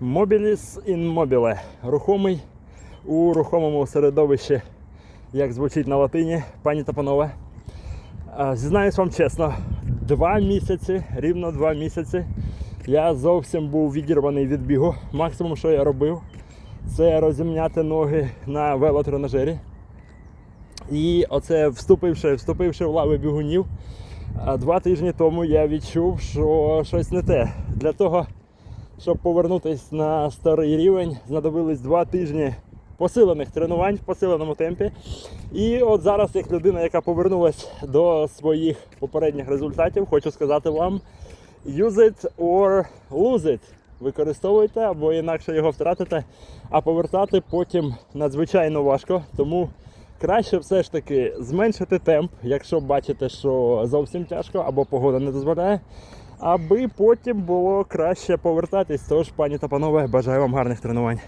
Mobilis in mobile. Рухомий у рухомому середовищі, як звучить на латині, пані та панове. Зізнаюсь вам чесно, два місяці, рівно два місяці, я зовсім був відірваний від бігу. Максимум, що я робив, це розімняти ноги на велотренажері. І оце вступивши, вступивши в лави бігунів, два тижні тому я відчув, що щось не те. Для того, щоб повернутися на старий рівень, знадобились два тижні посилених тренувань в посиленому темпі. І от зараз, як людина, яка повернулася до своїх попередніх результатів, хочу сказати вам: use it or lose it. Використовуйте або інакше його втратите, а повертати потім надзвичайно важко. Тому краще все ж таки зменшити темп, якщо бачите, що зовсім тяжко або погода не дозволяє, аби потім було краще повертатись. Тож, пані та панове, бажаю вам гарних тренувань.